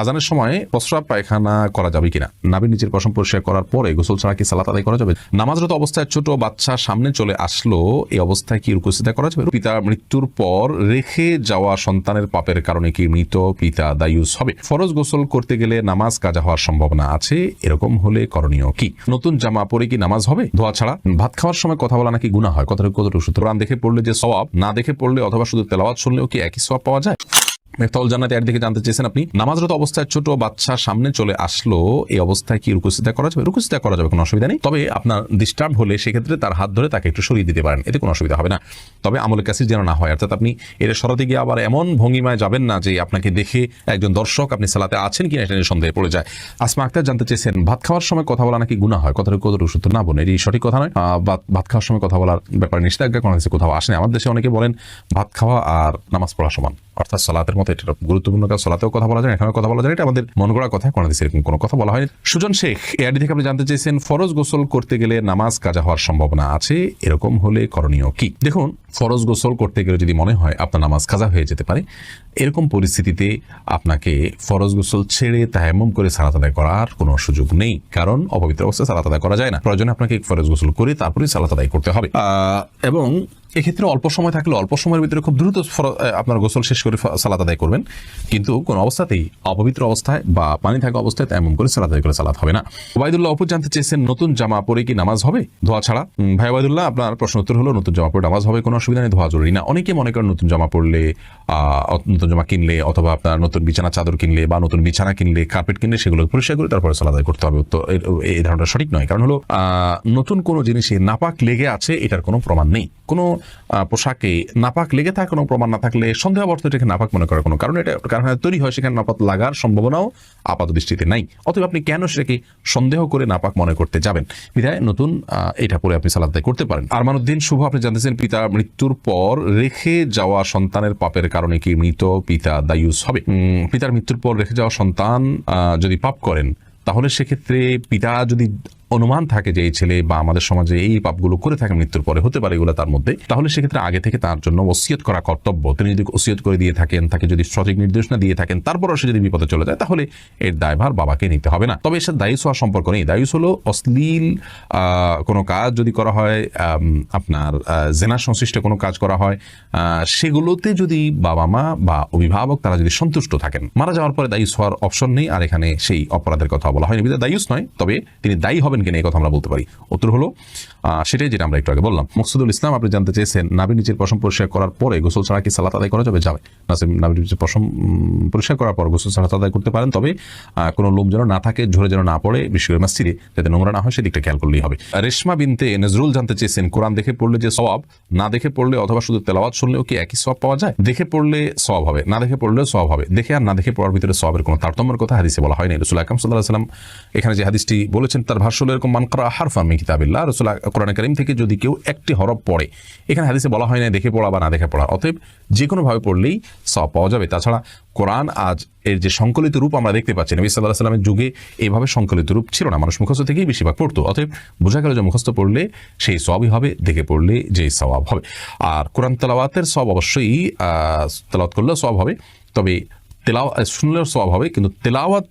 আজানের সময় প্রস্রাব পায়খানা করা যাবে কিনা? নাবির নিচের পশম পরিষ্কার করার পরে গোসল ছাড়া কি সালাত আদায় করা যাবে? নামাজরত অবস্থায় ছোট বাচ্চা সামনে চলে আসলো, এই অবস্থায় কি রুকুসিদা করা যাবে? পিতা মৃত্যুর পর রেখে যাওয়া সন্তানের পাপের কারণে কি মৃত পিতা দায়ুস হবে? ফরজ গোসল করতে গেলে নামাজ কাজা হওয়ার সম্ভাবনা আছে, এরকম হলে করণীয় কি? নতুন জামা পরে কি নামাজ হবে? ধোয়া ছাড়া? ভাত খাওয়ার সময় কথা বলা নাকি গুণা হয়? কতটুকু কতটুকু সুতরাং? দেখে পড়লে যে সওয়াব, না দেখে পড়লে অথবা শুধু তেলাওয়াত শুনলেও কি একই সওয়াব পাওয়া যায়? মেহতাউল জান্নাত এর দিকে জানতে চেয়েছেন আপনি। নামাজরত অবস্থায় ছোট বাচ্চা সামনে চলে আসলো, এই অবস্থায় কি রুকুসিদা করা যাবে? রুকুসিদা করা যাবে, কোনো অসুবিধা নেই। তবে আপনার ডিস্টার্ব হলে সেক্ষেত্রে তার হাত ধরে তাকে একটু সরিয়ে দিতে পারেন, এতে কোনো অসুবিধা হবে না। তবে আমলের কাছে যেন না হয়, অর্থাৎ আপনি এর সরাতে গিয়ে আবার এমন ভঙ্গিমায় যাবেন না যে আপনাকে দেখে একজন দর্শক আপনি সালাতে আছেন কিনা এটা নিয়ে সন্দেহে পড়ে যায়। আসমা আক্তার জানতে চেয়েছেন, ভাত খাওয়ার সময় কথা বলা নাকি গুণা হয়? কতটুকু কতটুকু সত্য না বোন এটি সঠিক কথা নয়। ভাত- ভাত খাওয়ার সময় কথা বলার ব্যাপারে নিষেধাজ্ঞা কোনো কিছু কোথাও আসেনি। আমার দেশে অনেকে বলেন, ভাত খাওয়া আর নামাজ পড়া সমান। অর্থাৎ সলাতের মতো এটা গুরুত্বপূর্ণ কাজ। সলাতেও কথা বলা যায়, এখানেও কথা বলা যায়। এটা আমাদের মন গড়া কথা কোনো দেশে এরকম কোনো কথা বলা হয়নি। সুজন শেখ এআডি থেকে আপনি জানতে চেয়েছেন, ফরজ গোসল করতে গেলে নামাজ কাজা হওয়ার সম্ভাবনা আছে, এরকম হলে করণীয় কি? দেখুন, ফরজ গোসল করতে গেলে যদি মনে হয় আপনার নামাজ কাজা হয়ে যেতে পারে, এরকম পরিস্থিতিতে আপনাকে ফরজ গোসল ছেড়ে তায়াম্মুম করে সালাত আদায় করার কোনো সুযোগ নেই। কারণ অপবিত্র অবস্থায় সালাত আদায় করা যায় না। প্রয়োজনে আপনাকে ফরজ গোসল করে তারপরে সালাত আদায় করতে হবে। এবং এক্ষেত্রে অল্প সময় থাকলে অল্প সময়ের ভিতরে খুব দ্রুত আপনার গোসল শেষ করে সালাত আদায় করবেন। কিন্তু কোন অবস্থাতেই অপবিত্র অবস্থায় বা পানি থাকা অবস্থায় তেমন করে সালাত আদায় করে সালাত হবে না। ওবায়দুল্লাহ, অপু জানতে চেয়েছেন, নতুন জামা পরে কি নামাজ হবে? ধোয়া ছাড়া। ভাই ওবায়দুল্লাহ, আপনার প্রশ্ন উত্তর হলো, নতুন জামা পরে নামাজ হবে, কোনো অসুবিধা নেই, ধোয়া জরুরি না। অনেকে মনে করেন নতুন জামা পরলে নতুন জামা কিনলে, অথবা আপনার নতুন বিছানা, চাদর কিনলে বা নতুন বিছানা কিনলে কার্পেট কিনলে, সেগুলো পরিষ্কার করে তারপরে সালাত আদায় করতে হবে। তো এই ধারণাটা সঠিক নয়। কারণ হলো নতুন কোনো জিনিসে নাপাক লেগে আছে, এটার কোনো প্রমাণ নেই। কোনো পোশাকে নাপাক লেগে থাকা কোনো প্রমাণ না থাকলে সন্দেহাবর্ত এটাকে নাপাক মনে করার কোনো কারণ। এটা কারখানায় তৈরি হয়, সেখানে নাপাক লাগার সম্ভাবনাও আপাত দৃষ্টিতে নাই। অতএব আপনি কেন সেটাকে সন্দেহ করে নাপাক মনে করতে যাবেন? বিধায় নতুন এটা পরে আপনি সালাদ করতে পারেন। আরমানুদ্দিন শুভ, আপনি জানতেছেন পিতা মৃত্যুর পর রেখে যাওয়া সন্তানের পাপের কারণে কি মৃত পিতা দায়ুস হবে? পিতার মৃত্যুর পর রেখে যাওয়া সন্তান যদি পাপ করেন, তাহলে সেক্ষেত্রে পিতা যদি অনুমান থাকে যে এই ছেলে বা আমাদের সমাজে এই পাপগুলো করে থাকে, মৃত্যুর পরে হতে পারে এগুলো তার মধ্যে। তাহলে সেক্ষেত্রে আগে থেকে তার জন্য ওসিয়ত করা কর্তব্য। তিনি যদি ওসিয়ত করে দিয়ে থাকেন, তাকে যদি সঠিক নির্দেশনা দিয়ে থাকেন, তারপরও সে যদি বিপদে চলে যায়, তাহলে এর দায়ভার বাবাকে নিতে হবে না। তবে এর সাথে দায়ুস হওয়ার সম্পর্ক নেই। দায়ুস হলো অশ্লীল কোনো কাজ যদি করা হয় আপনার জেনা সংশ্লিষ্ট কোনো কাজ করা হয় সেগুলোতে যদি বাবা মা বা অভিভাবক তারা যদি সন্তুষ্ট থাকেন, মারা যাওয়ার পরে দায়ুস হওয়ার অপশন নেই। আর এখানে সেই অপরাধের কথা বলা হয়নি। দায়ুস নয়, তবে তিনি দায়ী হবেন কিনা এই কথা আমরা বলতে পারি। উত্তর হলো সেটাই যেটা আমরা একটু আগে বললাম। মকসুদুল ইসলাম, আপনি জানতে চেয়েছেন নাবির নিচের পশম পরিষ্কার করার পরে গোসল ছাড়া কি সালাত আদায় করা যাবে? যাবে। নাবির নিচের পশম পরিষ্কার করার পর গোসল সালাত আদায় করতে পারেন। তবে কোনো লোক যেন না থাকে ঝরে যেন না পড়ে বিশেষ করে মসজিদে যাতে নোংরা না হয়, সেদিকটা খেয়াল করলেই হবে। রেশমা বিনতে নজরুল জানতে চেয়েছেন, কোরআন দেখে পড়লে যে সওয়াব, না দেখে পড়লে অথবা শুধু তেলাওয়াত শুনলেও কি একই সওয়াব পাওয়া যায়? দেখে পড়লে সওয়াব হবে, না দেখে পড়লেও সওয়াব হবে। দেখে আর না দেখে পড়ার ভিতরে সওয়াবের কোনো তারতম্যের কথা হাদিসে বলা হয়নি রসুল আকরম সাল্লাহ সাল্লাম এখানে যে হাদিসটি বলেছেন, তার ভাষ্য হলো এরকম মানকরা হারফা মি কিতাবিল্লাহ। রসুল কোরআন করিম থেকে যদি কেউ একটি হরফ পড়ে, এখানে হাদিসে বলা হয় না দেখে পড়া বা না দেখে পড়া, অতএব যে কোনোভাবে পড়লেই সব পাওয়া যাবে। তাছাড়া কোরআন আজ এর যে সংকলিত রূপ আমরা দেখতে পাচ্ছি, নবী সাল্লাহ সাল্লামের যুগে এইভাবে সংকলিত রূপ ছিল না। মানুষ মুখস্থ থেকেই বেশিরভাগ পড়তো, অতএব বোঝা গেল যে মুখস্থ পড়লে সেই সবই হবে, দেখে পড়লে যে সওয়াব হবে। আর কোরআন তালাওয়াতের সব অবশ্যই তেলাওয়াত করলেও সব হবে। তবে তেলাও শুনলেও সব হবে, কিন্তু তেলাওয়াত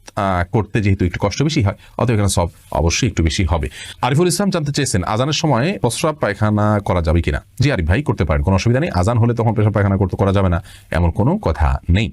করতে যেহেতু একটু কষ্ট বেশি হয় অত এখানে সব অবশ্যই একটু বেশি হবে। আরিফুল ইসলাম জানতে চেয়েছেন, আজানের সময় প্রস্রাব পায়খানা করা যাবে কিনা? জি আরিফ ভাই, করতে পারেন, কোনো অসুবিধা নেই। আজান হলে তখন প্রস্রাব পায়খানা করতে, করা যাবে না, এমন কোনো কথা নেই।